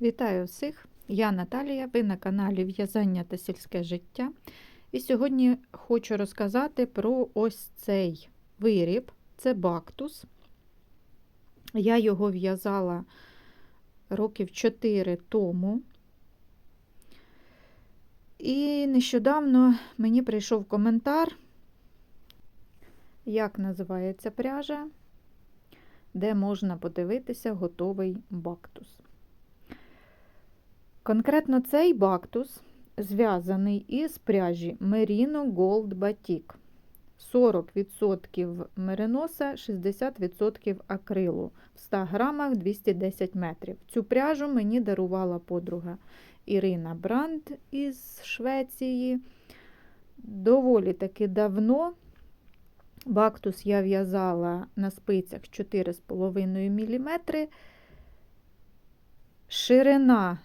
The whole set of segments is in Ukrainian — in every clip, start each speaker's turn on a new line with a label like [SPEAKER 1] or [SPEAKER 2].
[SPEAKER 1] Вітаю всіх! Я Наталія, ви на каналі В'язання та сільське життя. І сьогодні хочу розказати про ось цей виріб. Це бактус. Я його в'язала років 4 тому. І нещодавно мені прийшов коментар, як називається пряжа, де можна подивитися готовий бактус. Конкретно цей бактус зв'язаний із пряжі Merino Gold Batik. 40% мериноса, 60% акрилу. В 100 грамах 210 метрів. Цю пряжу мені дарувала подруга Ірина Бранд із Швеції. Доволі таки давно. Бактус я в'язала на спицях 4,5 мм. Ширина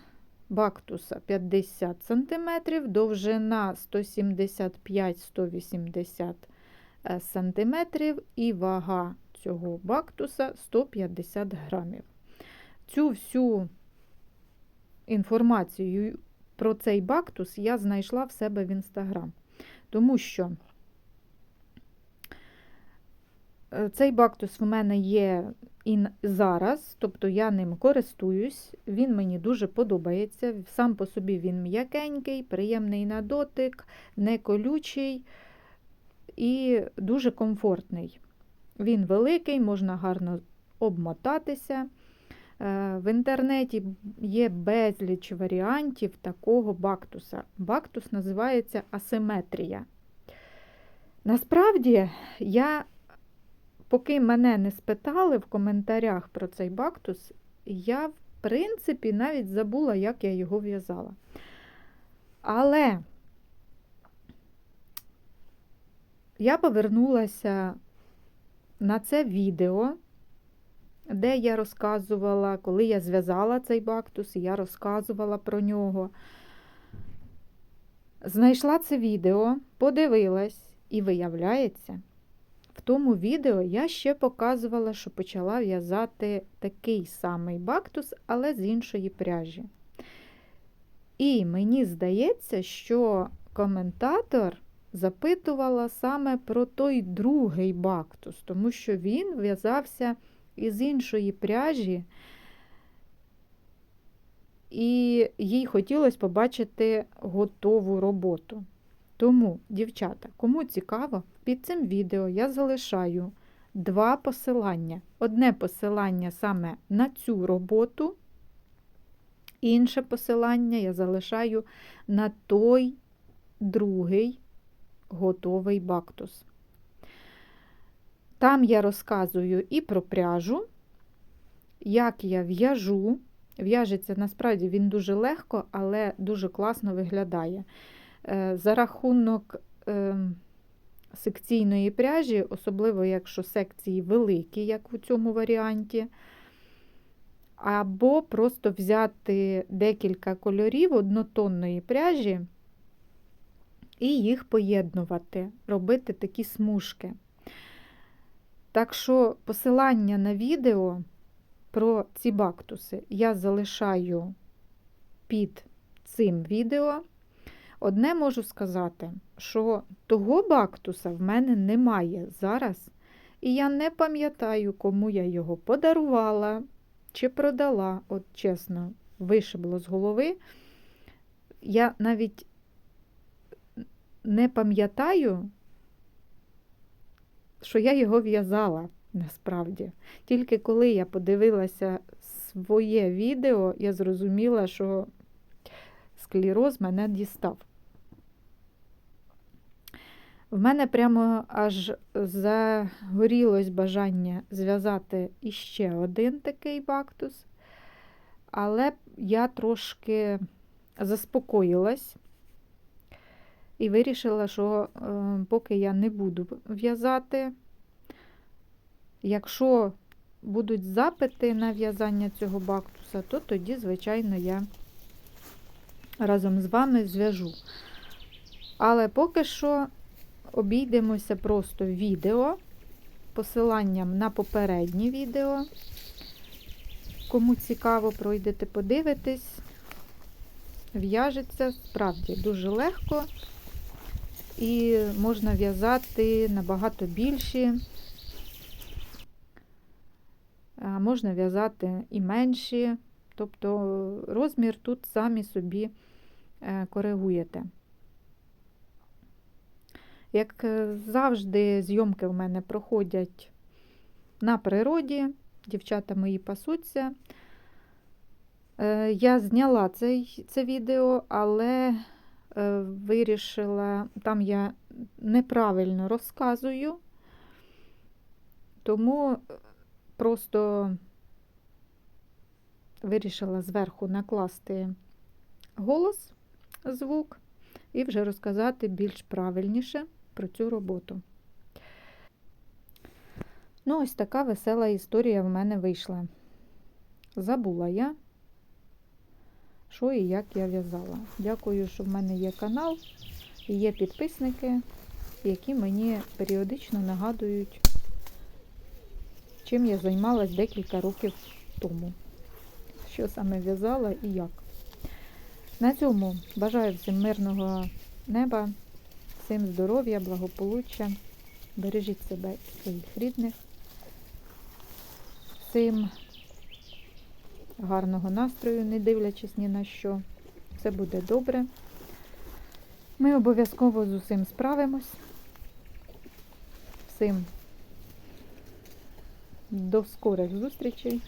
[SPEAKER 1] бактуса 50 см, довжина 175-180 см і вага цього бактуса 150 грамів. Цю всю інформацію про цей бактус я знайшла в себе в інстаграм, тому що е, цей бактус в мене є і зараз, тобто я ним користуюсь, він мені дуже подобається. Сам по собі він м'якенький, приємний на дотик, не колючий і дуже комфортний. Він великий, можна гарно обмотатися. Е, в інтернеті є безліч варіантів такого бактуса. Бактус називається асиметрія. Насправді, я поки мене не спитали в коментарях про цей бактус, я, в принципі, навіть забула, як я його в'язала. Але я повернулася на це відео, де я розказувала, коли я зв'язала цей бактус, я розказувала про нього. Знайшла це відео, подивилась, і виявляється, в тому відео я ще показувала, що почала в'язати такий самий бактус, але з іншої пряжі. І мені здається, що коментатор запитувала саме про той другий бактус, тому що він в'язався із іншої пряжі, і їй хотілося побачити готову роботу. Тому, дівчата, кому цікаво, під цим відео я залишаю два посилання. Одне посилання саме на цю роботу, інше посилання я залишаю на той другий готовий бактус. Там я розказую і про пряжу, як я в'яжу. В'яжеться, насправді, він дуже легко, але дуже класно виглядає. Е, за рахунок ем, секційної пряжі, особливо якщо секції великі, як у цьому варіанті, або просто взяти декілька кольорів однотонної пряжі і їх поєднувати, робити такі смужки. Так що посилання на відео про ці бактуси я залишаю під цим відео. Одне можу сказати, що того бактуса в мене немає зараз, і я не пам'ятаю, кому я його подарувала чи продала, от чесно, вишибло з голови. Я навіть не пам'ятаю, що я його в'язала насправді. Тільки коли я подивилася своє відео, я зрозуміла, що склероз мене дістав. В мене прямо аж загорілось бажання зв'язати іще один такий бактус, але я трошки заспокоїлась і вирішила, що е, поки я не буду в'язати, якщо будуть запити на в'язання цього бактуса, то тоді, звичайно, я разом з вами зв'яжу. Але поки що обійдемося просто відео, посиланням на попереднє відео. Кому цікаво, пройдете, подивитесь. В'яжеться справді дуже легко і можна в'язати набагато більші, можна в'язати і менші. Тобто розмір тут самі собі е, коригуєте. Як е, завжди, зйомки в мене проходять на природі, дівчата мої пасуться. Е, Я зняла цей, це відео, але е, вирішила, там я неправильно розказую, тому просто вирішила зверху накласти голос, звук і вже розказати більш правильніше про цю роботу. Ну, ось така весела історія в мене вийшла. Забула я, що і як я в'язала. Дякую, що в мене є канал і є підписники, які мені періодично нагадують, чим я займалась декілька років тому. Що саме в'язала і як. На цьому бажаю всім мирного неба, всім здоров'я, благополуччя. Бережіть себе і своїх рідних. Всім гарного настрою, не дивлячись ні на що. Все буде добре. Ми обов'язково з усім справимось. Всім до скорих зустрічей,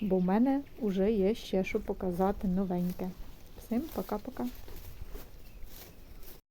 [SPEAKER 1] бо в мене вже є ще що показати новеньке. Всім пока-пока.